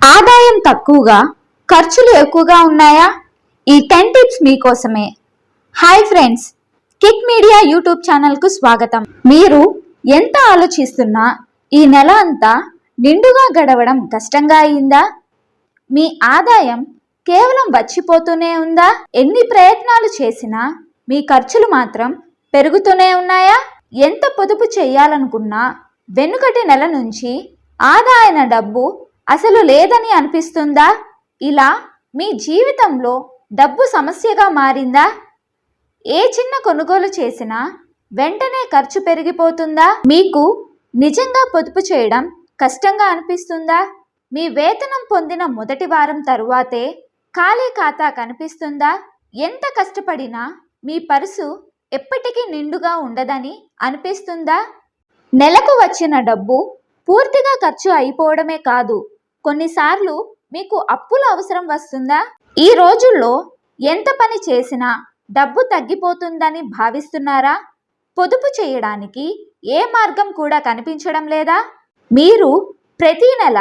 ఆదాయం తక్కువగా ఖర్చులు ఎక్కువగా ఉన్నాయా? ఈ టెన్ టిప్స్ మీకోసమే. Hi friends Kick Media YouTube ఛానల్కు స్వాగతం. మీరు ఎంత ఆలోచిస్తున్నా ఈ నెల అంతా నిండుగా గడవడం కష్టంగా అయిందా? మీ ఆదాయం కేవలం వచ్చిపోతూనే ఉందా? ఎన్ని ప్రయత్నాలు చేసినా మీ ఖర్చులు మాత్రం పెరుగుతూనే ఉన్నాయా? ఎంత పొదుపు చేయాలనుకున్నా వెనుకటి నెల నుంచి ఆదాయన డబ్బు అసలు లేదని అనిపిస్తుందా? ఇలా మీ జీవితంలో డబ్బు సమస్యగా మారిందా? ఏ చిన్న కొనుగోలు చేసినా వెంటనే ఖర్చు పెరిగిపోతుందా? మీకు నిజంగా పొదుపు చేయడం కష్టంగా అనిపిస్తుందా? మీ వేతనం పొందిన మొదటి వారం తరువాతే ఖాళీ ఖాతా కనిపిస్తుందా? ఎంత కష్టపడినా మీ పర్సు ఎప్పటికీ నిండుగా ఉండదని అనిపిస్తుందా? నెలకు వచ్చిన డబ్బు పూర్తిగా ఖర్చు అయిపోవడమే కాదు కొన్నిసార్లు మీకు అప్పుల అవసరం వస్తుందా? ఈ రోజుల్లో ఎంత పని చేసినా డబ్బు తగ్గిపోతుందని భావిస్తున్నారా? పొదుపు చేయడానికి ఏ మార్గం కూడా కనిపించడం లేదా? మీరు ప్రతి నెల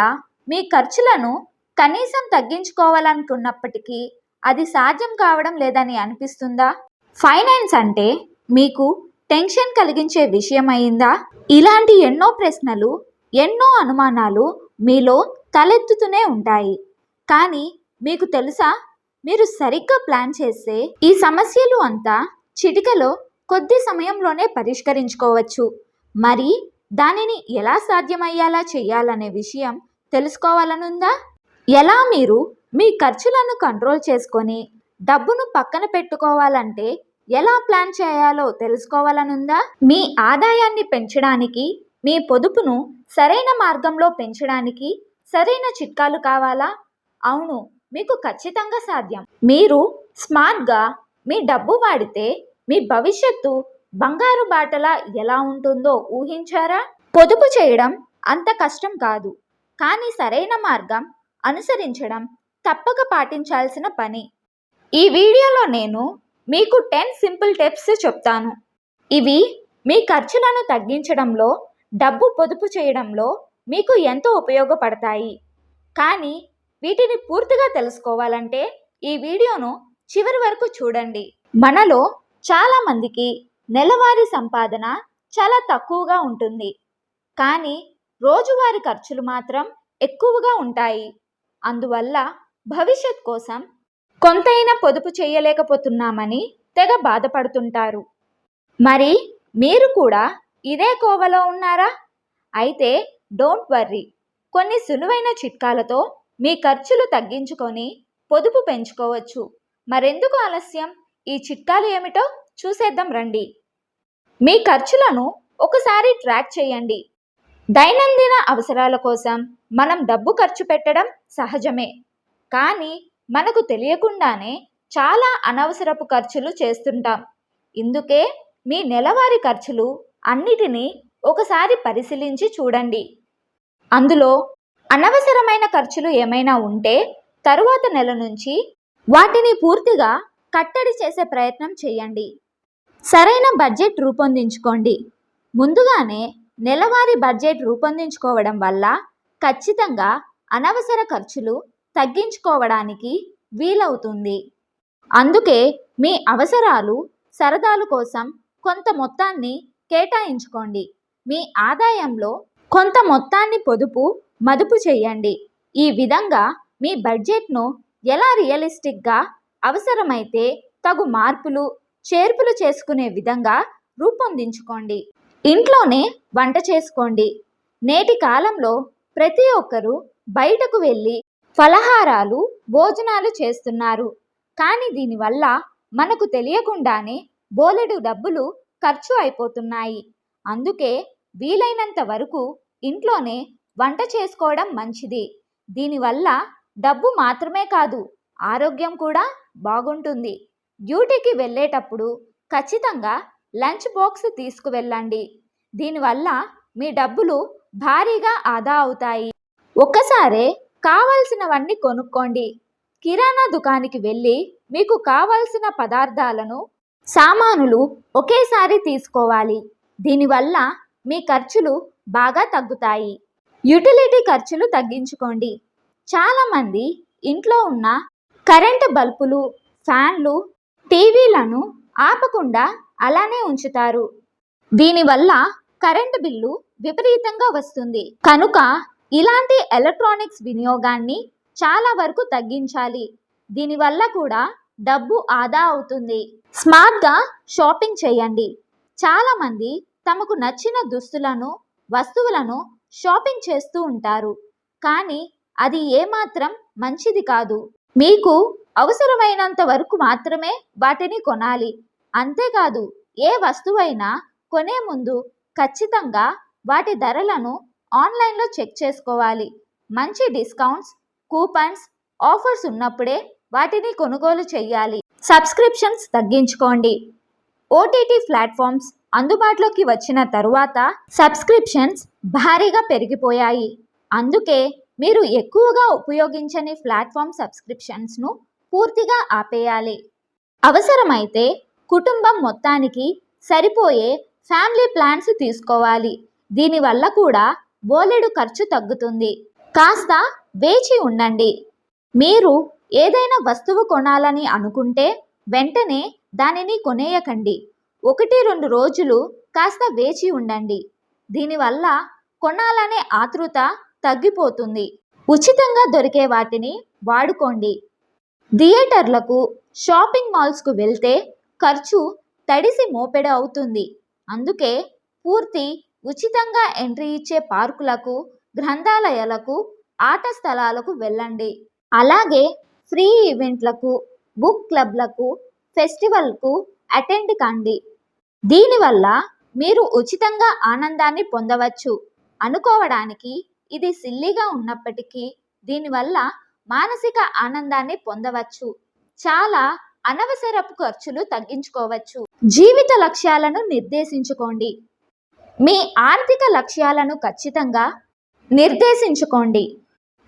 మీ ఖర్చులను కనీసం తగ్గించుకోవాలనుకున్నప్పటికీ అది సాధ్యం కావడం లేదని అనిపిస్తుందా? ఫైనాన్స్ అంటే మీకు టెన్షన్ కలిగించే విషయం అయిందా ఇలాంటి ఎన్నో ప్రశ్నలు ఎన్నో అనుమానాలు మీలో తలెత్తుతూనే ఉంటాయి. కానీ మీకు తెలుసా? మీరు సరిగ్గా ప్లాన్ చేస్తే ఈ సమస్యలు అంతా చిటికలో కొద్ది సమయంలోనే పరిష్కరించుకోవచ్చు. మరి దానిని ఎలా సాధ్యమయ్యేలా చేయాలనే విషయం తెలుసుకోవాలనుందా? ఎలా మీరు మీ ఖర్చులను కంట్రోల్ చేసుకొని డబ్బును పక్కన పెట్టుకోవాలంటే ఎలా ప్లాన్ చేయాలో తెలుసుకోవాలనుందా? మీ ఆదాయాన్ని పెంచడానికి మీ పొదుపును సరైన మార్గంలో పెంచడానికి సరైన చిట్కాలు కావాలా? అవును మీకు ఖచ్చితంగా సాధ్యం. మీరు స్మార్ట్గా మీ డబ్బు వాడితే మీ భవిష్యత్తు బంగారు బాటలా ఎలా ఉంటుందో ఊహించారా? పొదుపు చేయడం అంత కష్టం కాదు. కానీ సరైన మార్గం అనుసరించడం తప్పక పాటించాల్సిన పని. ఈ వీడియోలో నేను మీకు టెన్ సింపుల్ టిప్స్ చెప్తాను. ఇవి మీ ఖర్చులను తగ్గించడంలో డబ్బు పొదుపు చేయడంలో మీకు ఎంతో ఉపయోగపడతాయి. కానీ వీటిని పూర్తిగా తెలుసుకోవాలంటే ఈ వీడియోను చివరి వరకు చూడండి. మనలో చాలామందికి నెలవారీ సంపాదన చాలా తక్కువగా ఉంటుంది. కానీ రోజువారీ ఖర్చులు మాత్రం ఎక్కువగా ఉంటాయి. అందువల్ల భవిష్యత్ కోసం కొంతైనా పొదుపు చేయలేకపోతున్నామని తెగ బాధపడుతుంటారు. మరి మీరు కూడా ఇదే కోవలో ఉన్నారా? అయితే డోంట్ వర్రీ. కొన్ని సులువైన చిట్కాలతో మీ ఖర్చులు తగ్గించుకొని పొదుపు పెంచుకోవచ్చు. మరెందుకు ఆలస్యం? ఈ చిట్కాలు ఏమిటో చూసేద్దాం రండి. మీ ఖర్చులను ఒకసారి ట్రాక్ చేయండి. దైనందిన అవసరాల కోసం మనం డబ్బు ఖర్చు పెట్టడం సహజమే. కానీ మనకు తెలియకుండానే చాలా అనవసరపు ఖర్చులు చేస్తుంటాం. ఇందుకే మీ నెలవారీ ఖర్చులు అన్నిటినీ ఒకసారి పరిశీలించి చూడండి. అందులో అనవసరమైన ఖర్చులు ఏమైనా ఉంటే తరువాత నెల నుంచి వాటిని పూర్తిగా కట్టడి చేసే ప్రయత్నం చేయండి. సరైన బడ్జెట్ రూపొందించుకోండి. ముందుగానే నెలవారీ బడ్జెట్ రూపొందించుకోవడం వల్ల ఖచ్చితంగా అనవసర ఖర్చులు తగ్గించుకోవడానికి వీలవుతుంది. అందుకే మీ అవసరాలు సరదాలు కోసం కొంత మొత్తాన్ని కేటాయించుకోండి. మీ ఆదాయంలో కొంత మొత్తాన్ని పొదుపు మదుపు చేయండి. ఈ విధంగా మీ బడ్జెట్ను ఎలా రియలిస్టిక్గా అవసరమైతే తగు మార్పులు చేర్పులు చేసుకునే విధంగా రూపొందించుకోండి. ఇంట్లోనే వంట చేసుకోండి. నేటి కాలంలో ప్రతి ఒక్కరూ బయటకు వెళ్ళి ఫలహారాలు భోజనాలు చేస్తున్నారు. కానీ దీనివల్ల మనకు తెలియకుండానే బోలెడు డబ్బులు ఖర్చు అయిపోతున్నాయి. అందుకే వీలైనంత వరకు ఇంట్లోనే వంట చేసుకోవడం మంచిది. దీనివల్ల డబ్బు మాత్రమే కాదు ఆరోగ్యం కూడా బాగుంటుంది. డ్యూటీకి వెళ్ళేటప్పుడు ఖచ్చితంగా లంచ్ బాక్స్ తీసుకువెళ్ళండి. దీనివల్ల మీ డబ్బులు భారీగా ఆదా అవుతాయి. ఒక్కసారే కావలసినవన్నీ కొనుక్కోండి. కిరాణా దుకాణానికి వెళ్ళి మీకు కావలసిన పదార్థాలను సామానులు ఒకేసారి తీసుకోవాలి. దీనివల్ల మీ ఖర్చులు బాగా తగ్గుతాయి. యుటిలిటీ ఖర్చులు తగ్గించుకోండి. చాలామంది ఇంట్లో ఉన్న కరెంటు బల్బులు ఫ్యాన్లు టీవీలను ఆపకుండా అలానే ఉంచుతారు. దీనివల్ల కరెంటు బిల్లు విపరీతంగా వస్తుంది. కనుక ఇలాంటి ఎలక్ట్రానిక్స్ వినియోగాన్ని చాలా వరకు తగ్గించాలి. దీనివల్ల కూడా డబ్బు ఆదా అవుతుంది. స్మార్ట్గా షాపింగ్ చేయండి. చాలామంది తమకు నచ్చిన దుస్తులను వస్తువులను షాపింగ్ చేస్తూ ఉంటారు. కానీ అది ఏమాత్రం మంచిది కాదు. మీకు అవసరమైనంత వరకు మాత్రమే వాటిని కొనాలి. అంతేకాదు ఏ వస్తువైనా కొనే ముందు ఖచ్చితంగా వాటి ధరలను ఆన్లైన్లో చెక్ చేసుకోవాలి. మంచి డిస్కౌంట్స్ కూపన్స్ ఆఫర్స్ ఉన్నప్పుడే వాటిని కొనుగోలు చేయాలి. సబ్స్క్రిప్షన్స్ తగ్గించుకోండి. ఓటీటీ ప్లాట్ఫామ్స్ అందుబాటులోకి వచ్చిన తరువాత సబ్స్క్రిప్షన్స్ భారీగా పెరిగిపోయాయి. అందుకే మీరు ఎక్కువగా ఉపయోగించని ప్లాట్ఫామ్ సబ్స్క్రిప్షన్స్ను పూర్తిగా ఆపేయాలి. అవసరమైతే కుటుంబం మొత్తానికి సరిపోయే ఫ్యామిలీ ప్లాన్స్ తీసుకోవాలి. దీనివల్ల కూడా బోలెడు ఖర్చు తగ్గుతుంది. కాస్త వేచి ఉండండి. మీరు ఏదైనా వస్తువు కొనాలని అనుకుంటే వెంటనే దానిని కొనేయకండి. ఒకటి రెండు రోజులు కాస్త వేచి ఉండండి. దీనివల్ల కొనాలనే ఆతృత తగ్గిపోతుంది. ఉచితంగా దొరికే వాటిని వాడుకోండి. థియేటర్లకు షాపింగ్ మాల్స్కు వెళ్తే ఖర్చు తడిసి మోపెడ అవుతుంది. అందుకే పూర్తి ఉచితంగా ఎంట్రీ ఇచ్చే పార్కులకు గ్రంథాలయాలకు ఆట స్థలాలకు వెళ్ళండి. అలాగే ఫ్రీ ఈవెంట్లకు బుక్ క్లబ్లకు ఫెస్టివల్కు అటెండ్ కండి. దీనివల్ల మీరు ఉచితంగా ఆనందాన్ని పొందవచ్చు. అనుకోవడానికి ఇది సిల్లిగా ఉన్నప్పటికీ దీనివల్ల మానసిక ఆనందాన్ని పొందవచ్చు. చాలా అనవసరపు ఖర్చులు తగ్గించుకోవచ్చు. జీవిత లక్ష్యాలను నిర్దేశించుకోండి. మీ ఆర్థిక లక్ష్యాలను ఖచ్చితంగా నిర్దేశించుకోండి.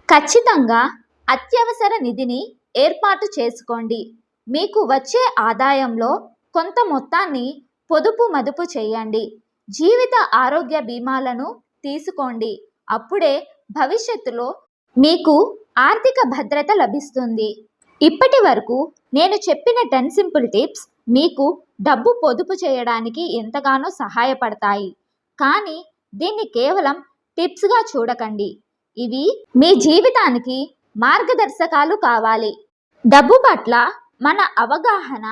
ఖచ్చితంగా అత్యవసర నిధిని ఏర్పాటు చేసుకోండి. మీకు వచ్చే ఆదాయంలో కొంత మొత్తాన్ని పొదుపు మదుపు చేయండి. జీవిత ఆరోగ్య బీమాలను తీసుకోండి. అప్పుడే భవిష్యత్తులో మీకు ఆర్థిక భద్రత లభిస్తుంది. ఇప్పటి వరకు నేను చెప్పిన టెన్ సింపుల్ టిప్స్ మీకు డబ్బు పొదుపు చేయడానికి ఎంతగానో సహాయపడతాయి. కానీ దీన్ని కేవలం టిప్స్గా చూడకండి. ఇవి మీ జీవితానికి మార్గదర్శకాలు కావాలి. డబ్బు పట్ల మన అవగాహన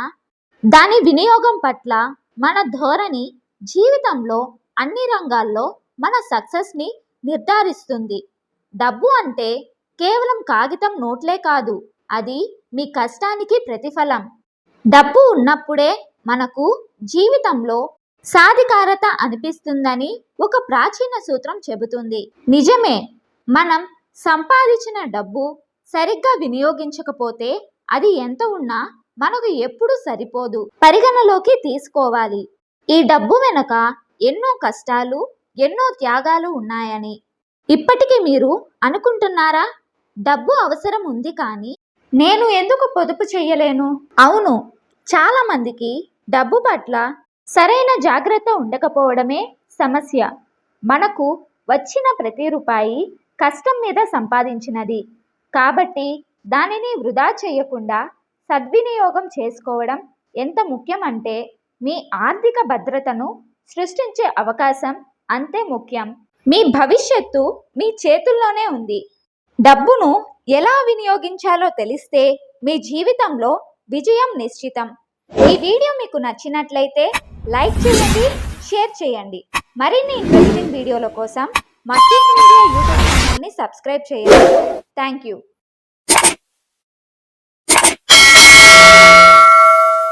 దాని వినియోగం పట్ల మన ధోరణి జీవితంలో అన్ని రంగాల్లో మన సక్సెస్ని నిర్ధారిస్తుంది. డబ్బు అంటే కేవలం కాగితం నోట్లే కాదు అది మీ కష్టానికి ప్రతిఫలం. డబ్బు ఉన్నప్పుడే మనకు జీవితంలో సాధికారత అనిపిస్తుందని ఒక ప్రాచీన సూత్రం చెబుతుంది. నిజమే మనం సంపాదించిన డబ్బు సరిగ్గా వినియోగించకపోతే అది ఎంత ఉన్నా మనకు ఎప్పుడు సరిపోదు. పరిగణలోకి తీసుకోవాలి. ఈ డబ్బు వెనుక ఎన్నో కష్టాలు ఎన్నో త్యాగాలు ఉన్నాయని. ఇప్పటికీ మీరు అనుకుంటున్నారా? డబ్బు అవసరం ఉంది కానీ నేను ఎందుకు పొదుపు చేయలేను? అవును చాలామందికి డబ్బు పట్ల సరైన జాగ్రత్త ఉండకపోవడమే సమస్య. మనకు వచ్చిన ప్రతి రూపాయి కష్టం మీద సంపాదించినది. కాబట్టి దానిని వృధా చేయకుండా సద్వినియోగం చేసుకోవడం ఎంత ముఖ్యమంటే మీ ఆర్థిక భద్రతను సృష్టించే అవకాశం అంతే ముఖ్యం. మీ భవిష్యత్తు మీ చేతుల్లోనే ఉంది. డబ్బును ఎలా వినియోగించాలో తెలిస్తే మీ జీవితంలో విజయం నిశ్చితం. ఈ వీడియో మీకు నచ్చినట్లయితే లైక్ చేయండి షేర్ చేయండి. మరిన్ని ఇంట్రెస్టింగ్ వీడియోల కోసం మా మీడియా యూట్యూబ్ ఛానల్ని సబ్స్క్రైబ్ చేయండి. Thank you